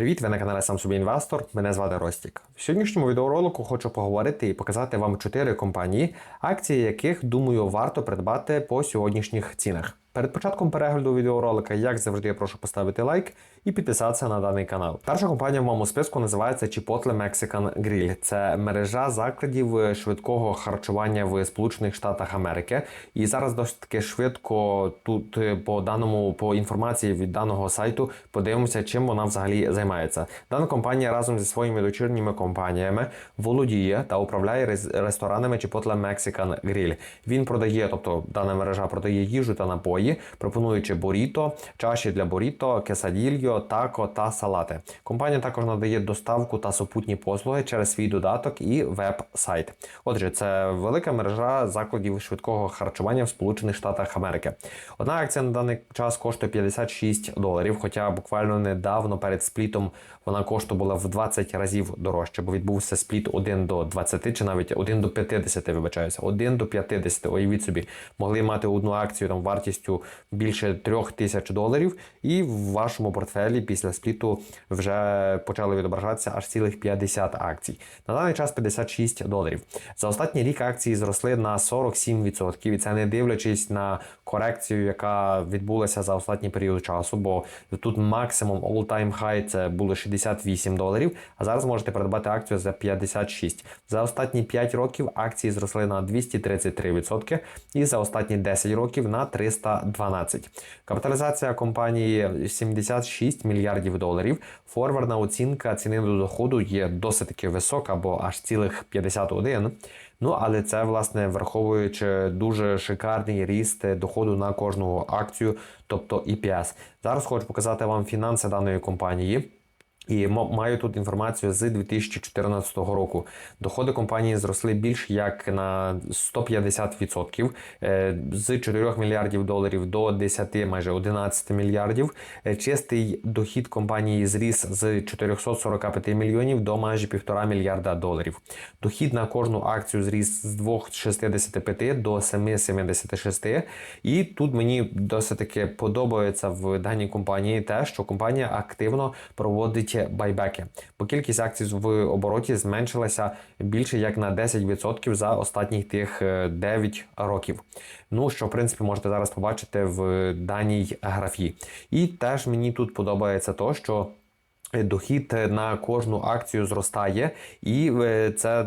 Привіт, ви на каналі Сам собі інвестор. Мене звати Ростік. В сьогоднішньому відеоролику хочу поговорити і показати вам чотири компанії, акції яких думаю варто придбати по сьогоднішніх цінах. Перед початком перегляду відеоролика, як завжди, я прошу поставити лайк і підписатися на даний канал. Перша компанія в моєму списку називається Chipotle Mexican Grill. Це мережа закладів швидкого харчування в Сполучених Штатах Америки. І зараз досить таки швидко тут е, по даному по інформації від даного сайту подивимося, чим вона взагалі займається. Дана компанія разом зі своїми дочірніми компаніями володіє та управляє ресторанами Chipotle Mexican Grill. Він продає, тобто дана мережа продає їжу та напої, пропонуючи буріто, чаші для буріто, кесадільо, тако та салати. Компанія також надає доставку та супутні послуги через свій додаток і веб-сайт. Отже, це велика мережа закладів швидкого харчування в Сполучених Штатах Америки. Одна акція на даний час коштує 56 доларів, хоча буквально недавно перед сплітом вона коштувала в 20 разів дорожче, бо відбувся спліт 1 до 20 чи навіть 1 до 50, вибачаюся, 1 до 50. Уявіть собі, могли мати одну акцію там вартістю більше 3 тисяч доларів, і в вашому портфелі після спліту вже почали відображатися аж цілих 50 акцій. На даний час 56 доларів. За останній рік акції зросли на 47%, і це не дивлячись на корекцію, яка відбулася за останній період часу, бо тут максимум all-time high це було 68 доларів, а зараз можете придбати акцію за 56. За останні 5 років акції зросли на 233% і за останні 10 років на 312. Капіталізація компанії 76 мільярдів доларів. Форвардна оцінка ціни до доходу є досить таки висока, бо аж цілих 51. Ну, але це, власне, враховуючи дуже шикарний ріст доходу на кожну акцію, тобто EPS. Зараз хочу показати вам фінанси даної компанії. І маю тут інформацію з 2014 року. Доходи компанії зросли більш як на 150%, е, з 4 мільярдів доларів до 10, майже 11 мільярдів. Е, Чистий дохід компанії зріс з 445 мільйонів до майже 1,5 мільярда доларів. Дохід на кожну акцію зріс з 2,65 до 7,76. І тут мені досить таки подобається в даній компанії те, що компанія активно проводить байбеки, бо кількість акцій в обороті зменшилася більше як на 10% за останніх тих е, 9 років. Ну що в принципі можете зараз побачити в даній графі. І теж мені тут подобається то, що Дохід на кожну акцію зростає, і е, це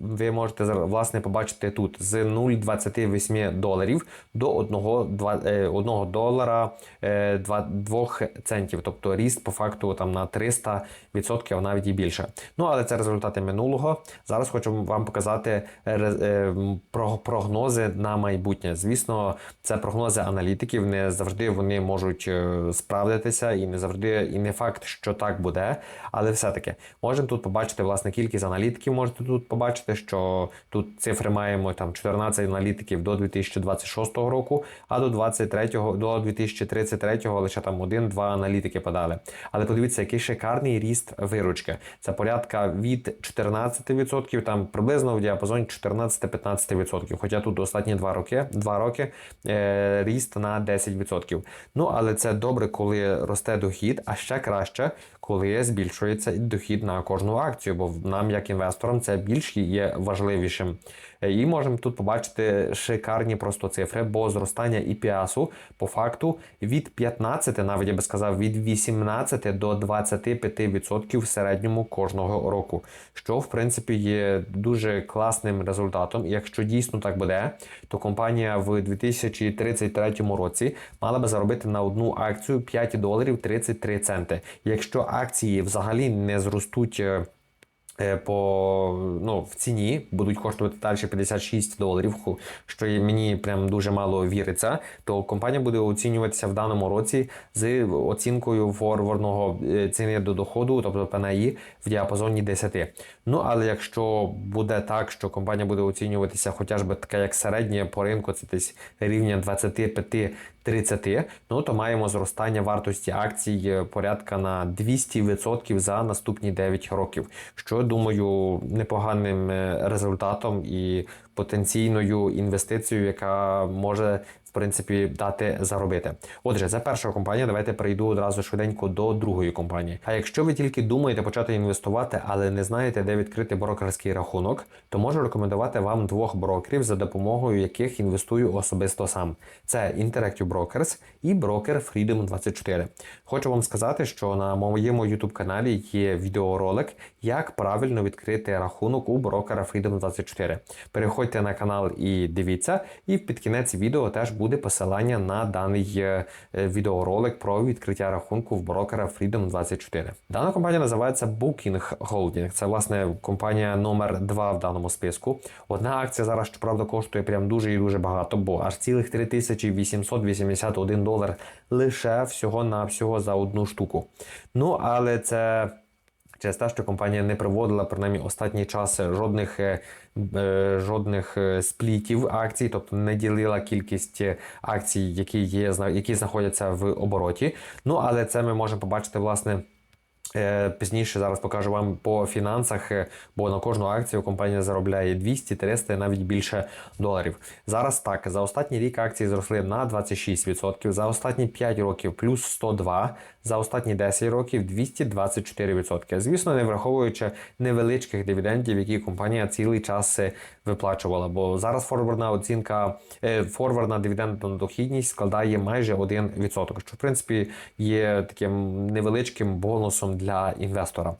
ви можете власне побачити тут з 0,28 доларів до 1, 2, 1 долара е, 2, 2 центів. Тобто ріст по факту там на 300%, а навіть і більше. Ну але це результати минулого. Зараз хочу вам показати е, про- прогнози на майбутнє. Звісно, це прогнози аналітиків. Не завжди вони можуть справдитися, і не завжди, і не факт, що так буде. Але все-таки можемо тут побачити власне кількість аналітиків. Можете тут побачити, що тут цифри маємо там 14 аналітиків до 2026 року, а до 23 до 2033 лише там один-два аналітики подали. Але подивіться, який шикарний ріст виручки. Це порядка від 14%, там приблизно в діапазоні 14-15%. Хоча тут останні два роки, два роки е, ріст на 10%. Ну але це добре, коли росте дохід, а ще краще, коли збільшується дохід на кожну акцію, бо нам, як інвесторам, це більш є важливішим. Е, І можемо тут побачити шикарні просто цифри, бо зростання EPS по факту від 15, навіть я би сказав, від 18 до 25% в середньому кожного року, що в принципі є дуже класним результатом. І якщо дійсно так буде, то компанія в 2033 році мала би заробити на одну акцію 5 доларів 33 центи. Якщо акції взагалі не зростуть. Е, По ну в ціні будуть коштувати далі 56 доларів, що мені прям дуже мало віриться. То компанія буде оцінюватися в даному році з оцінкою форвардного е, ціни до доходу, тобто ПНІ, в діапазоні 10. Ну але якщо буде так, що компанія буде оцінюватися, хоча б така як середня по ринку, це десь рівня 25-30, ну то маємо зростання вартості акцій е, порядка на 200% за наступні 9 років, що думаю непоганим е, результатом і потенційною інвестицією, яка може принципі дати заробити. Отже, це перша компанія. Давайте перейду одразу швиденько до другої компанії. А якщо ви тільки думаєте почати інвестувати, але не знаєте, де відкрити брокерський рахунок, то можу рекомендувати вам двох брокерів, за допомогою яких інвестую особисто сам. Це Interactive Brokers і брокер Freedom 24. Хочу вам сказати, що на моєму YouTube каналі є відеоролик, як правильно відкрити рахунок у брокера Freedom 24. Переходьте на канал і дивіться, і під кінець відео теж буде посилання на даний е, відеоролик про відкриття рахунку в брокера Freedom 24. Дана компанія називається Booking Holding. Це власне компанія номер 2 в даному списку. Одна акція зараз, щоправда, коштує прям дуже і дуже багато, бо аж цілих 3881 долар лише всього на всього за одну штуку. Ну але це. Через те, що компанія не проводила принаймні останній час жодних е, жодних е, сплітів акцій, тобто не ділила кількість акцій, які є які знаходяться в обороті. Ну але це ми можемо побачити власне. Е, Пізніше зараз покажу вам по фінансах, е, бо на кожну акцію компанія заробляє 200, 300 навіть більше доларів. Зараз так, за останній рік акції зросли на 26%, за останні 5 років плюс 102, за останні 10 років 224%. Звісно, не враховуючи невеличких дивідендів, які компанія цілий час е, виплачувала. Бо зараз форвардна оцінка, е, форвардна дивідендна дохідність складає майже 1%, що в принципі є таким невеличким бонусом для інвестора.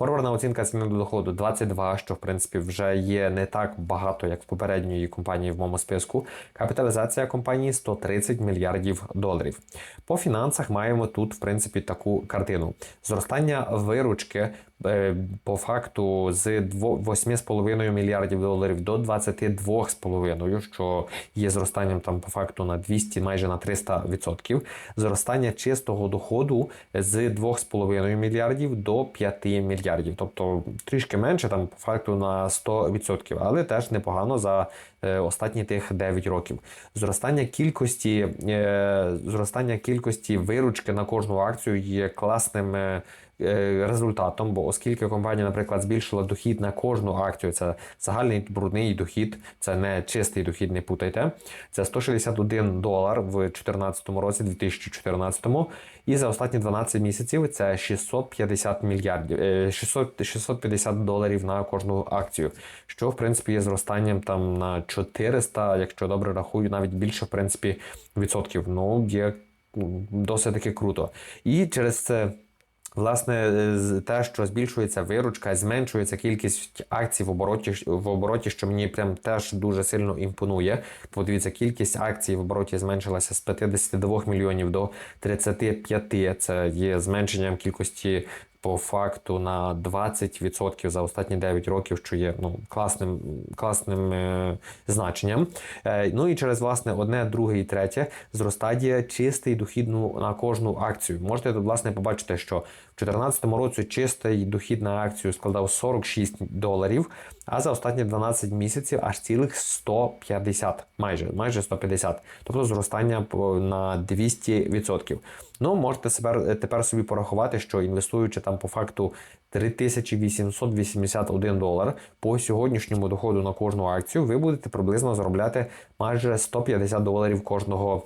Форвардна оцінка ціни до доходу 22, що в принципі вже є не так багато, як в попередньої компанії в моєму списку. Капіталізація компанії 130 мільярдів доларів. По фінансах маємо тут, в принципі, таку картину: зростання виручки. Е, По факту з дво- 8,5 мільярдів доларів до 22,5, що є зростанням там по факту на 200, майже на 300%. Зростання чистого доходу з 2,5 мільярдів до 5 мільярдів, тобто трішки менше, там по факту на 100%, але теж непогано за е, останні тих 9 років. Зростання кількості, е, зростання кількості виручки на кожну акцію є класним. Е, е, Результатом, бо оскільки компанія, наприклад, збільшила дохід на кожну акцію, це загальний брудний дохід, це не чистий дохід, не путайте. Це 161 долар в 2014 році, 2014, і за останні 12 місяців це 650 мільярдів, е, 600, 650 доларів на кожну акцію, що в принципі є зростанням там на 400, якщо добре рахую, навіть більше в принципі відсотків. Ну є досить таки круто. І через це. Власне, те, що збільшується виручка, зменшується кількість акцій в обороті, в обороті, що мені прям теж дуже сильно імпонує. Подивіться, кількість акцій в обороті зменшилася з 52 мільйонів до 35. Це є зменшенням кількості по факту на 20% за останні 9 років, що є ну, класним, класним е, значенням. Е, ну і через власне одне, друге і третє зростає чистий дохід ну, на кожну акцію. Можете власне побачити, що в 2014 році чистий дохід на акцію складав 46 доларів, а за останні 12 місяців аж цілих 150, майже майже 150, тобто зростання на 200%. Ну, можете себе тепер собі порахувати, що інвестуючи там по факту 3881 долар по сьогоднішньому доходу на кожну акцію, ви будете приблизно заробляти майже 150 доларів кожного.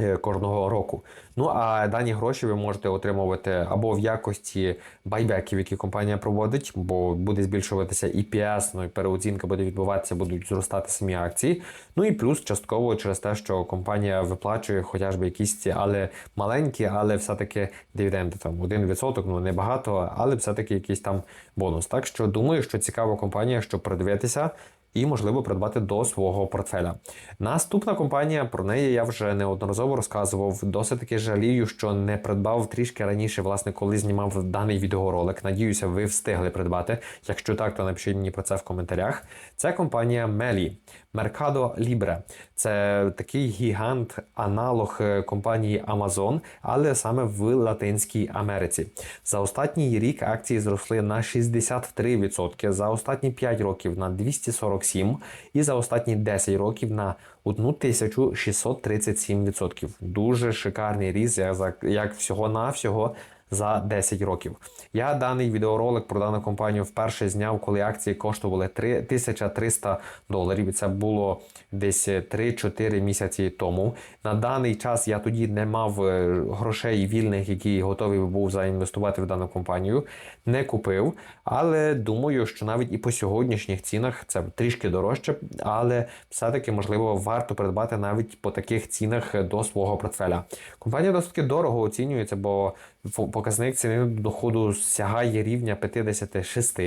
Е, Кожного року. Ну а дані гроші ви можете отримувати або в якості байбеків, які компанія проводить, бо буде збільшуватися EPS, ну і переоцінка буде відбуватися, будуть зростати самі акції. Ну і плюс частково через те, що компанія виплачує хоча б якісь ці, але маленькі, але все-таки дивіденди там 1%, ну не багато, але все-таки якийсь там бонус. Так що думаю, що цікава компанія, щоб придивитися і, можливо, придбати до свого портфеля. Наступна компанія, про неї я вже неодноразово розказував. Досить таки жалію, що не придбав трішки раніше, власне, коли знімав даний відеоролик. Надіюся, ви встигли придбати. Якщо так, то напишіть мені про це в коментарях. Це компанія Meli. Mercado Libre. Це такий гігант, аналог е, компанії Amazon, але саме в Латинській Америці. За останній рік акції зросли на 63%, за останні 5 років на 247% і за останні 10 років на 1637%. Дуже шикарний ріст, як, всього-навсього за 10 років. Я даний відеоролик про дану компанію вперше зняв, коли акції коштували 3 1300 доларів. Це було десь 3-4 місяці тому. На даний час я тоді не мав е, грошей вільних, які готовий був заінвестувати в дану компанію. Не купив, але думаю, що навіть і по сьогоднішніх цінах це трішки дорожче, але все-таки можливо варто придбати навіть по таких цінах до свого портфеля. Компанія досить дорого оцінюється, бо фо- показник ціни доходу сягає рівня 56,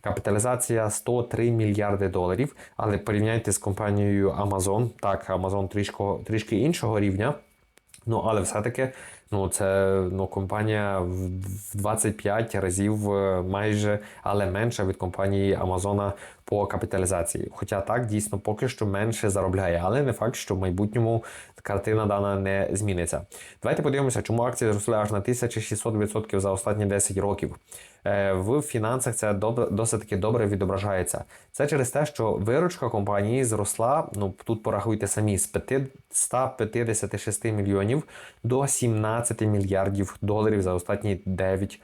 капіталізація 103 мільярди доларів. Але порівняйте з компанією Amazon, так, Amazon трішки, трішки іншого рівня. Ну, але все-таки ну, це ну, компанія в в 25 разів е, майже, але менша від компанії Амазона по капіталізації. Хоча так дійсно поки що менше заробляє, але не факт, що в майбутньому картина дана не зміниться. Давайте подивимося, чому акції зросли аж на 1600% за останні 10 років. Е, В фінансах це досить таки добре відображається. Це через те, що виручка компанії зросла. Ну тут порахуйте самі з 5 156 мільйонів до 17 мільярдів доларів за останні 9 років.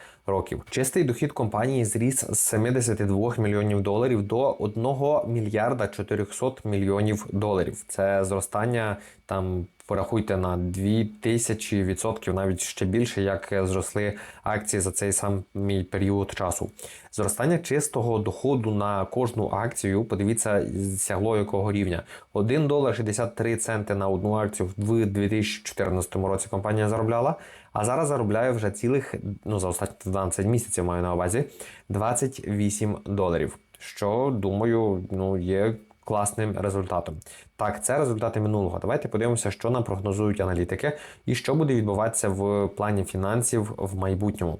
Чистий дохід компанії зріс з 72 мільйонів доларів до 1 мільярда 400 мільйонів доларів. Це зростання там. Порахуйте на 2000 відсотків, навіть ще більше, як зросли акції за цей самий період часу. Зростання чистого доходу на кожну акцію, подивіться, сягло якого рівня. 1 долар 63 центи на одну акцію в 2014 році компанія заробляла, а зараз заробляє вже цілих, ну за останні 12 місяців маю на увазі, 28 доларів. Що, думаю, ну є класним результатом. Так, це результати минулого. Давайте подивимося, що нам прогнозують аналітики і що буде відбуватися в плані фінансів в майбутньому.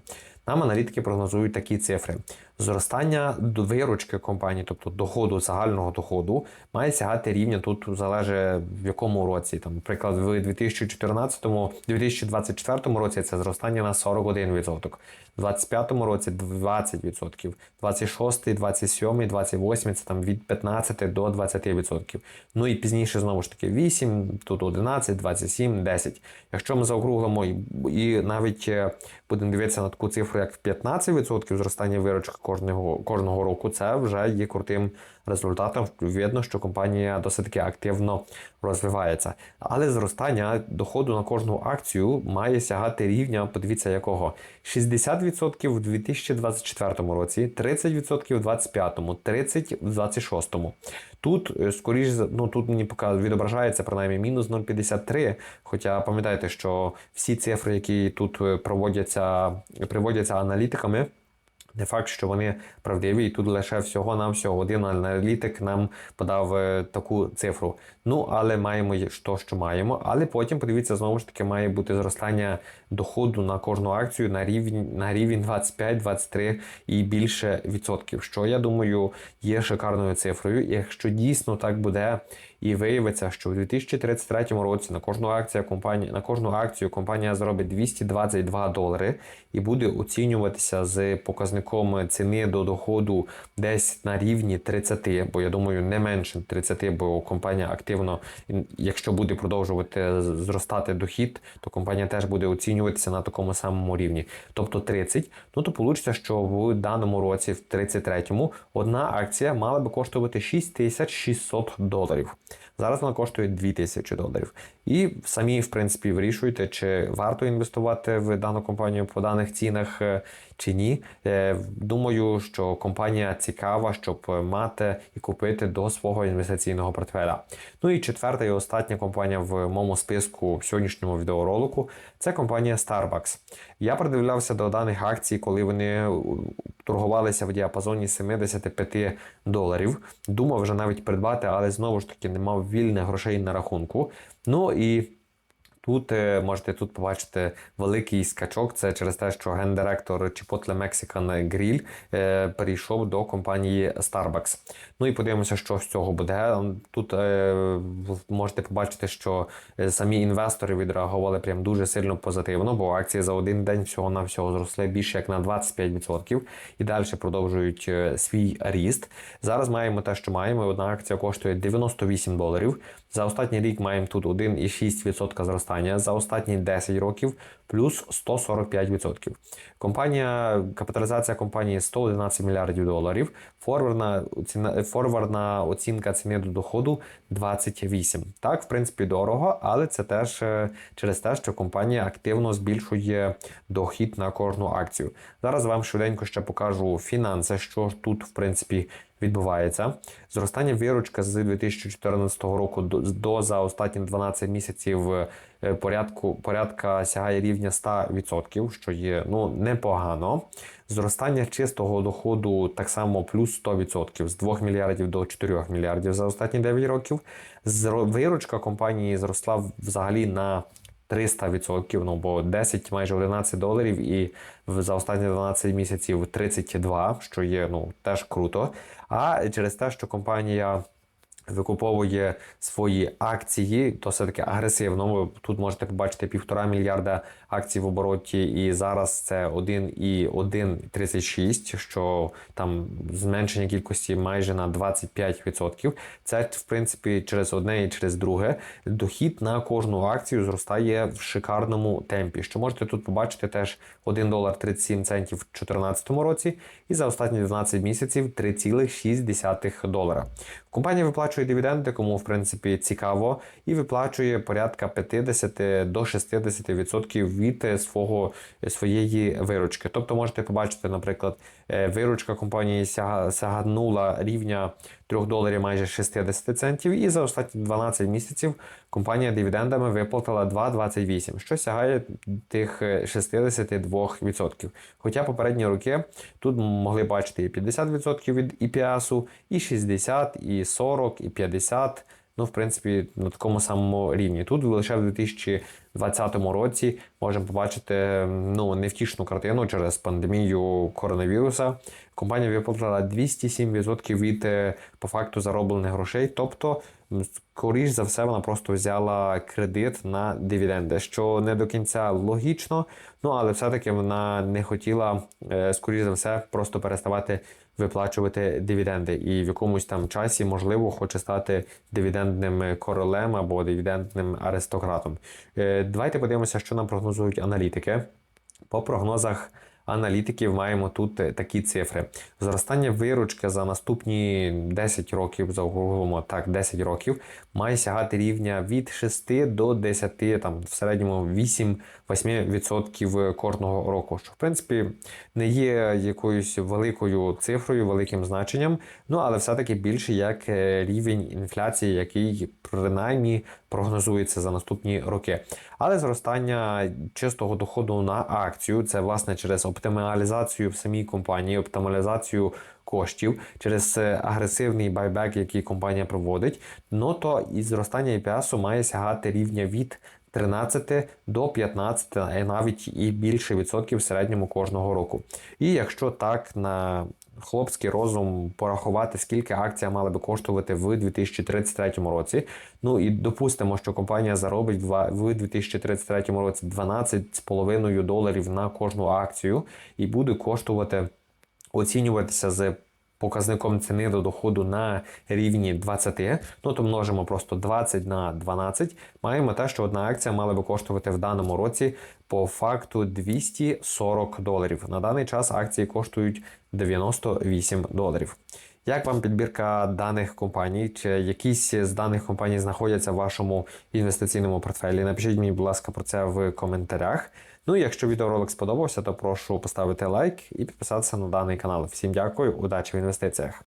Нам аналітики прогнозують такі цифри. Зростання до виручки компанії, тобто доходу загального доходу, має сягати рівня тут залежить в якому році. Там, наприклад, в 2014-2024 році це зростання на 41%, в 2025 році 20%, 26, 27, 28 це там від 15 до 20%. Ну і пізніше знову ж таки 8, тут 11, 27, 10. Якщо ми заокруглимо і, навіть е, будемо дивитися на таку цифру, як 15% зростання виручки кожного, кожного року, це вже є крутим результатом. Видно, що компанія досить активно розвивається. Але зростання доходу на кожну акцію має сягати рівня, подивіться якого 60% в 2024 році, 30% в 2025, 30% в 2026. Тут, е, скоріш, ну тут мені відображається принаймні мінус 0,53. Хоча пам'ятайте, що всі цифри, які тут е, проводяться, приводяться аналітиками, не факт, що вони правдиві, і тут лише всього-навсього один аналітик нам подав е, таку цифру. Ну, але маємо то, що маємо. Але потім, подивіться, знову ж таки, має бути зростання доходу на кожну акцію на рівень, на рівень 25-23 і більше відсотків, що я думаю є шикарною цифрою. Якщо дійсно так буде і виявиться, що в 2033 році на кожну акцію компанія на кожну акцію компанія заробить 222 долари і буде оцінюватися з показником ціни до доходу десь на рівні 30, бо я думаю, не менше 30, бо компанія активно, якщо буде продовжувати зростати дохід, то компанія теж буде оцінюватися на такому самому рівні, тобто 30. Ну то вийде, що в даному році, в 33-му, одна акція мала би коштувати 6600 доларів. Зараз вона коштує 2000 доларів. І самі, в принципі, вирішуйте, чи варто інвестувати в дану компанію по даних цінах е, чи ні. Е, Думаю, що компанія цікава, щоб мати і купити до свого інвестиційного портфеля. Ну і четверта і остання компанія в моєму списку в сьогоднішньому відеоролику це компанія Starbucks. Я придивлявся до даних акцій, коли вони торгувалися в діапазоні 75 доларів. Думав вже навіть придбати, але знову ж таки не мав вільних грошей на рахунку. Ну і Тут е, можете тут побачити великий скачок. Це через те, що гендиректор Chipotle Mexican Grill е, перейшов до компанії Starbucks. Ну і подивимося, що з цього буде. Тут е, можете побачити, що самі інвестори відреагували прям дуже сильно позитивно, бо акції за один день всього на всього зросли більше як на 25% і далі продовжують свій ріст. Зараз маємо те, що маємо. Одна акція коштує 98 доларів. За останній рік маємо тут 1,6% зростання. За останні 10 років плюс 145%. Компанія, капіталізація компанії 111 мільярдів доларів. Форвардна, ціна, форвардна оцінка ціни до доходу 28. Так, в принципі, дорого, але це теж е, через те, що компанія активно збільшує дохід на кожну акцію. Зараз вам швиденько ще покажу фінанси, що тут, в принципі, відбувається. Зростання виручка з 2014 року до, за останні 12 місяців е, порядку, порядка сягає рівня 100%, що є ну, непогано. Зростання чистого доходу так само плюс 100% з 2 мільярдів до 4 мільярдів за останні 9 років. Зро- Виручка компанії зросла взагалі на 300%, ну бо 10, майже 11 доларів, і за останні 12 місяців 32, що є ну теж круто. А через те, що компанія викуповує свої акції досить агресивно. Ви тут можете побачити півтора мільярда акцій в обороті, і зараз це 1,136, що там зменшення кількості майже на 25%. Це в принципі через одне і через друге. Дохід на кожну акцію зростає в шикарному темпі. Що можете тут побачити теж 1 долар 37 центів в 2014 році, і за останні 12 місяців 3,6 долара. Компанія виплачує дивіденди, кому в принципі цікаво, і виплачує порядка 50 до 60% від е, свого своєї виручки. Тобто можете побачити, наприклад, е, виручка компанії сяганула рівня 3 доларів майже 60 центів, і за останні 12 місяців компанія дивідендами виплатила 2,28, що сягає тих е, 62%. Хоча попередні роки тут могли бачити і 50% від EPS, і 60, і 40, і 50. Ну, в принципі, на такому самому рівні. Тут лише в 2020 році можемо побачити ну, невтішну картину через пандемію коронавіруса. Компанія виплатила 207% від е, по факту зароблених грошей. Тобто, скоріш за все, вона просто взяла кредит на дивіденди, що не до кінця логічно. Ну але все-таки вона не хотіла, е, скоріш за все, просто переставати виплачувати дивіденди, і в якомусь там часі, можливо, хоче стати дивідендним королем або дивідендним аристократом. Е, Давайте подивимося, що нам прогнозують аналітики. По прогнозах аналітиків маємо тут е, такі цифри: зростання виручки за наступні 10 років, заокруглимо так, 10 років, має сягати рівня від 6 до 10, там в середньому 8-8% кожного року. Що в принципі не є якоюсь великою цифрою, великим значенням, ну але все-таки більше як е, рівень інфляції, який принаймні прогнозується за наступні роки. Але зростання чистого доходу на акцію це власне через оптималізацію в самій компанії, оптималізацію коштів через е, агресивний байбек, який компанія проводить. Ну то і зростання EPS має сягати рівня від 13 до 15, а навіть і більше відсотків в середньому кожного року. І якщо так на хлопський розум порахувати, скільки акція мала би коштувати в 2033 році. Ну і допустимо, що компанія заробить в в 2033 році 12,5 доларів на кожну акцію і буде коштувати оцінюватися з показником ціни до доходу на рівні 20, ну то множимо просто 20 на 12, маємо те, що одна акція мала би коштувати в даному році по факту 240 доларів. На даний час акції коштують 98 доларів. Як вам підбірка даних компаній? Чи якісь з даних компаній знаходяться в вашому інвестиційному портфелі? Напишіть мені, будь ласка, про це в коментарях. Ну і якщо відеоролик сподобався, то прошу поставити лайк і підписатися на даний канал. Всім дякую, удачі в інвестиціях!